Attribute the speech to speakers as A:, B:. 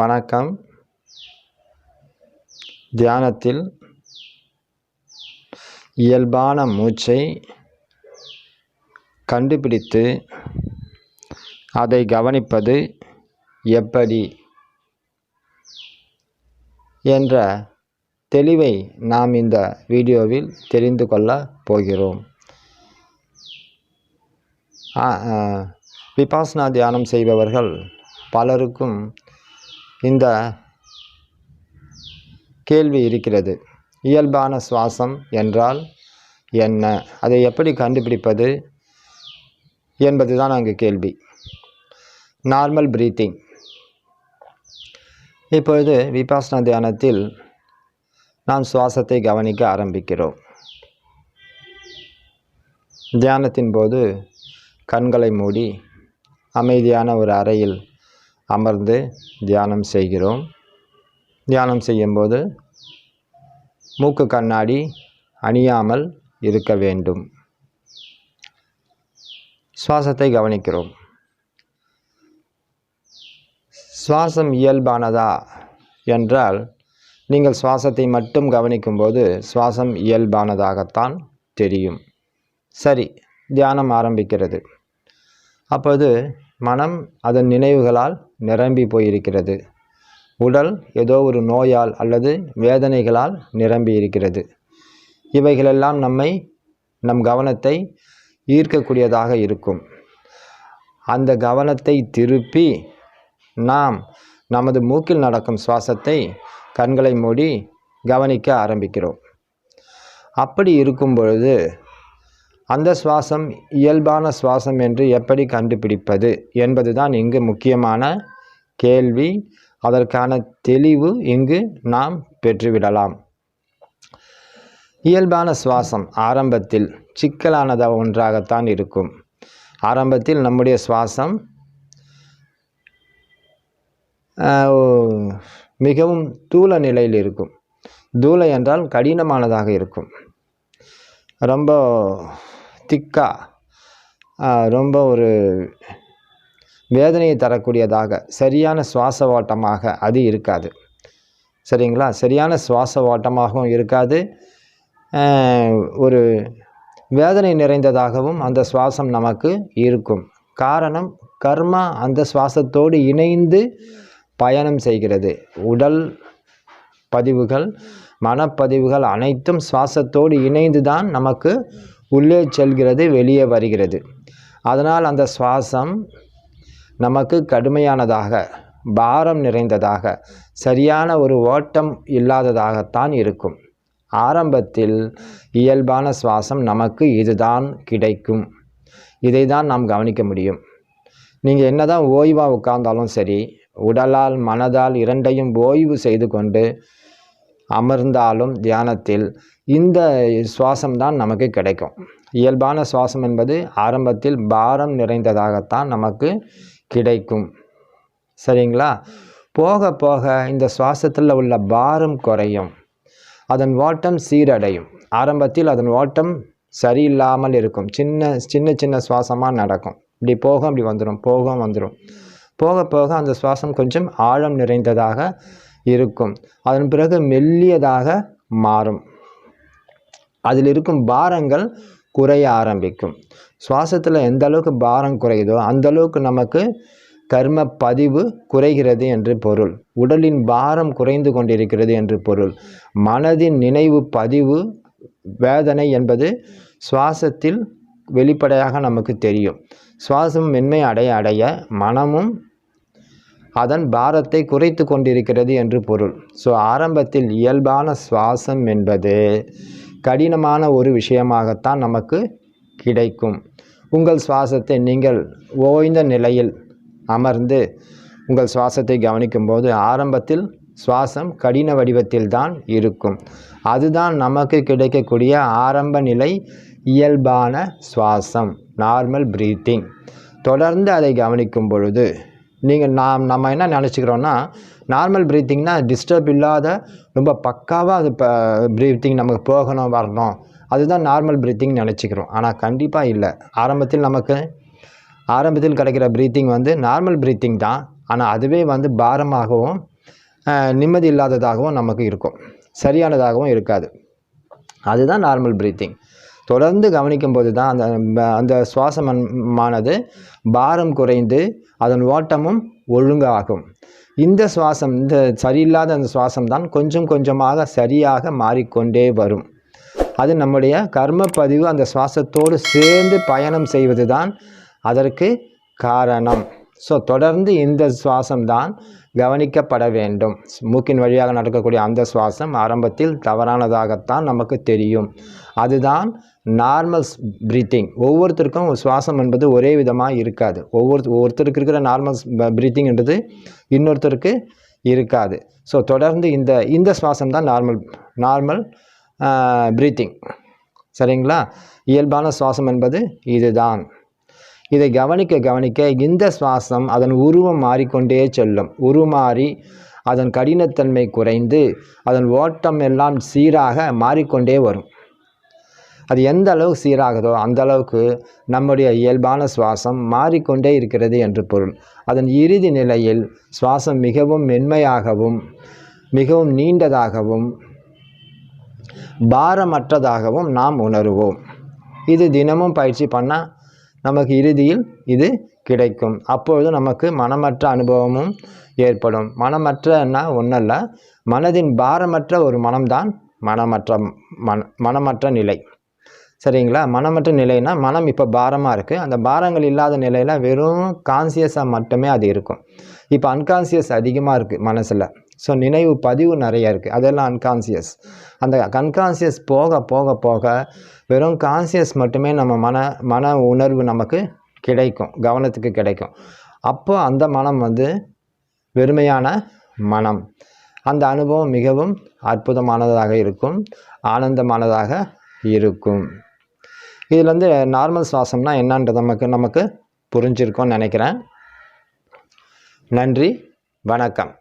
A: வணக்கம். தியானத்தில் இயல்பான மூச்சை கண்டுபிடித்து அதை கவனிப்பது எப்படி? என்ற தெளிவை நாம் இந்த வீடியோவில் தெரிந்து கொள்ளப் போகிறோம். விபாசனா தியானம் செய்பவர்கள் பலருக்கும் இந்த கேள்வி இருக்கிறது. இயல்பான சுவாசம் என்றால் என்ன? அதை எப்படி கண்டுபிடிப்பது என்பதுதான் அங்கு கேள்வி. நார்மல் பிரீத்திங் இப்பொழுது விபாசனா தியானத்தில் நாம் சுவாசத்தை கவனிக்க ஆரம்பிக்கிறோம். தியானத்தின் போது கண்களை மூடி அமைதியான ஒரு அறையில் அமர்ந்து தியானம் செய்கிறோம். தியானம் செய்யும்போது மூக்கு கண்ணாடி அணியாமல் இருக்க வேண்டும். சுவாசத்தை கவனிக்கிறோம். சுவாசம் இயல்பானதா என்றால் நீங்கள் சுவாசத்தை மட்டும் கவனிக்கும்போது சுவாசம் இயல்பானதாகத்தான் தெரியும். சரி தியானம் ஆரம்பிக்கிறது. அப்போது மனம் அதன் நினைவுகளால் நிரம்பி போயிருக்கிறது. உடல் ஏதோ ஒரு நோயால் அல்லது வேதனைகளால் நிரம்பி இருக்கிறது. இவைகளெல்லாம் நம்மை நம் கவனத்தை ஈர்க்கக்கூடியதாக இருக்கும். அந்த கவனத்தை திருப்பி நாம் நமது மூக்கில் நடக்கும் சுவாசத்தை கண்களை மூடி கவனிக்க ஆரம்பிக்கிறோம். அப்படி இருக்கும் பொழுது அந்த சுவாசம் இயல்பான சுவாசம் என்று எப்படி கண்டுபிடிப்பது என்பதுதான் இங்கு முக்கியமான கேள்வி. அதற்கான தெளிவு இங்கு நாம் பெற்றுவிடலாம். இயல்பான சுவாசம் ஆரம்பத்தில் சிக்கலானதாக ஒன்றாகத்தான் இருக்கும். ஆரம்பத்தில் நம்முடைய சுவாசம் மிகவும் தூள நிலையில் இருக்கும். தூளை என்றால் கடினமானதாக இருக்கும். ரொம்ப திக்கா? ரொம்ப ஒரு வேதனையை தரக்கூடியதாக சரியான சுவாச ஓட்டமாக அது இருக்காது. சரிங்களா? சரியான சுவாச ஓட்டமாகவும் இருக்காது ஒரு வேதனை நிறைந்ததாகவும் அந்த சுவாசம் நமக்கு இருக்கும். காரணம் கர்மா அந்த சுவாசத்தோடு இணைந்து பயணம் செய்கிறது. உடல் பதிவுகள் மனப்பதிவுகள் அனைத்தும் சுவாசத்தோடு இணைந்து தான் நமக்கு உள்ளே செல்கிறது வெளியே வருகிறது. அதனால் அந்த சுவாசம் நமக்கு கடுமையானதாக பாரம் நிறைந்ததாக சரியான ஒரு ஓட்டம் இல்லாததாகத்தான் இருக்கும். ஆரம்பத்தில் இயல்பான சுவாசம் நமக்கு இதுதான் கிடைக்கும். இதை தான் நாம் கவனிக்க முடியும். நீங்கள் என்னதான் ஓய்வாக உட்கார்ந்தாலும் சரி உடலால் மனதால் இரண்டையும் ஓய்வு செய்து கொண்டு அமர்ந்தாலும் தியானத்தில் இந்த சுவாசம் தான் நமக்கு கிடைக்கும். இயல்பான சுவாசம் என்பது ஆரம்பத்தில் பாரம் நிறைந்ததாகத்தான் நமக்கு கிடைக்கும். சரிங்களா? போக போக இந்த சுவாசத்தில் உள்ள பாரம் குறையும். அதன் ஓட்டம் சீரடையும். ஆரம்பத்தில் அதன் ஓட்டம் சரியில்லாமல் இருக்கும். சின்ன சின்ன சின்ன சுவாசமாக நடக்கும். இப்படி போகும் இப்படி வந்துடும் போகும் வந்துடும் போக போக அந்த சுவாசம் கொஞ்சம் ஆழம் நிறைந்ததாக இருக்கும். அதன் பிறகு மெல்லியதாக மாறும். அதில் இருக்கும் பாரங்கள் குறைய ஆரம்பிக்கும். சுவாசத்தில் எந்த அளவுக்கு பாரம் குறையுதோ அந்த அளவுக்கு நமக்கு கர்ம பதிவு குறைகிறது என்று பொருள். உடலின் பாரம் குறைந்து கொண்டிருக்கிறது என்று பொருள். மனதின் நினைவு பதிவு வேதனை என்பது சுவாசத்தில் வெளிப்படையாக நமக்கு தெரியும். சுவாசம் மென்மை அடைய அடைய மனமும் அதன் பாரத்தை குறைத்து கொண்டிருக்கிறது என்று பொருள். ஸோ ஆரம்பத்தில் இயல்பான சுவாசம் என்பது கடினமான ஒரு விஷயமாகத்தான் நமக்கு கிடைக்கும். உங்கள் சுவாசத்தை நீங்கள் ஓய்ந்த நிலையில் அமர்ந்து உங்கள் சுவாசத்தை கவனிக்கும்போது ஆரம்பத்தில் சுவாசம் கடின வடிவத்தில் தான் இருக்கும். அதுதான் நமக்கு கிடைக்கக்கூடிய ஆரம்ப நிலை இயல்பான சுவாசம் நார்மல் ப்ரீத்திங் தொடர்ந்து அதை கவனிக்கும் பொழுது நீங்கள் நாம் நம்ம என்ன நினச்சிக்கிறோன்னா நார்மல் ப்ரீத்திங்னா டிஸ்டர்ப் இல்லாத ரொம்ப பக்காவாக அது இப்போ ப்ரீத்திங் நமக்கு போகணும் வரணும். அதுதான் நார்மல் ப்ரீத்திங் நினச்சிக்கிறோம். ஆனால் கண்டிப்பாக இல்லை. ஆரம்பத்தில் நமக்கு ஆரம்பத்தில் கிடைக்கிற ப்ரீத்திங் வந்து நார்மல் ப்ரீத்திங் தான். ஆனால் அதுவே வந்து பாரமாகவும் நிம்மதி இல்லாததாகவும் நமக்கு இருக்கும். சரியானதாகவும் இருக்காது. அதுதான் நார்மல் ப்ரீத்திங் தொடர்ந்து கவனிக்கும் போது தான் அந்த அந்த சுவாசமானது பாரம் குறைந்து அதன் ஓட்டமும் ஒழுங்காகும். இந்த சுவாசம் இந்த சரியில்லாத அந்த சுவாசம் தான் கொஞ்சம் கொஞ்சமாக சரியாக மாறிக்கொண்டே வரும். அது நம்முடைய கர்ம பதிவு அந்த சுவாசத்தோடு சேர்ந்து பயணம் செய்வது தான் அதற்கு காரணம். ஸோ தொடர்ந்து இந்த சுவாசம் தான் கவனிக்கப்பட வேண்டும். மூக்கின் வழியாக நடக்கக்கூடிய அந்த சுவாசம் ஆரம்பத்தில் தவறானதாகத்தான் நமக்கு தெரியும். அதுதான் நார்மல் ப்ரீத்திங் ஒவ்வொருத்தருக்கும் சுவாசம் என்பது ஒரே விதமாக இருக்காது. ஒவ்வொரு ஒருத்தருக்கு இருக்கிற நார்மல் ப்ரீத்திங்ன்றது இன்னொருத்தருக்கு இருக்காது. ஸோ தொடர்ந்து இந்த இந்த சுவாசம் தான் நார்மல் நார்மல் ப்ரீத்திங் சரிங்களா? இயல்பான சுவாசம் என்பது இதுதான். இதை கவனிக்க கவனிக்க இந்த சுவாசம் அதன் உருவம் மாறிக்கொண்டே செல்லும். உருமாறி அதன் கடினத்தன்மை குறைந்து அதன் ஓட்டம் எல்லாம் சீராக மாறிக்கொண்டே வரும். அது எந்த அளவுக்கு சீராகுதோ அந்த அளவுக்கு நம்முடைய இயல்பான சுவாசம் மாறிக்கொண்டே இருக்கிறது என்று பொருள். அதன் இறுதி நிலையில் சுவாசம் மிகவும் மென்மையாகவும் மிகவும் நீண்டதாகவும் பாரமற்றதாகவும் நாம் உணருவோம். இது தினமும் பயிற்சி பண்ணால் நமக்கு இறுதியில் இது கிடைக்கும். அப்பொழுது நமக்கு மனமற்ற அனுபவமும் ஏற்படும். மனமற்றன்னா ஒன்றல்ல மனதின் பாரமற்ற ஒரு மனம்தான் மனமற்ற மன மனமற்ற நிலை. சரிங்களா? மனமற்ற நிலைனா மனம் இப்போ பாரமாக இருக்குது அந்த பாரங்கள் இல்லாத நிலையில் வெறும் கான்சியஸாக மட்டுமே அது இருக்கும். இப்போ அன்கான்சியஸ் அதிகமாக இருக்குது மனசில். ஸோ நினைவு பதிவு நிறைய இருக்குது அதெல்லாம் அன்கான்சியஸ் அந்த அன்கான்சியஸ் போக போக போக வெறும் கான்சியஸ் மட்டுமே நம்ம மன மன உணர்வு நமக்கு கிடைக்கும். கவனத்துக்கு கிடைக்கும். அப்போ அந்த மனம் வந்து வெறுமையான மனம். அந்த அனுபவம் மிகவும் அற்புதமானதாக இருக்கும். ஆனந்தமானதாக இருக்கும். இதில் வந்து நார்மல் சுவாசம்னா என்னன்றது நமக்கு நமக்கு புரிஞ்சிருக்கும்னு நினைக்கிறேன். நன்றி வணக்கம்.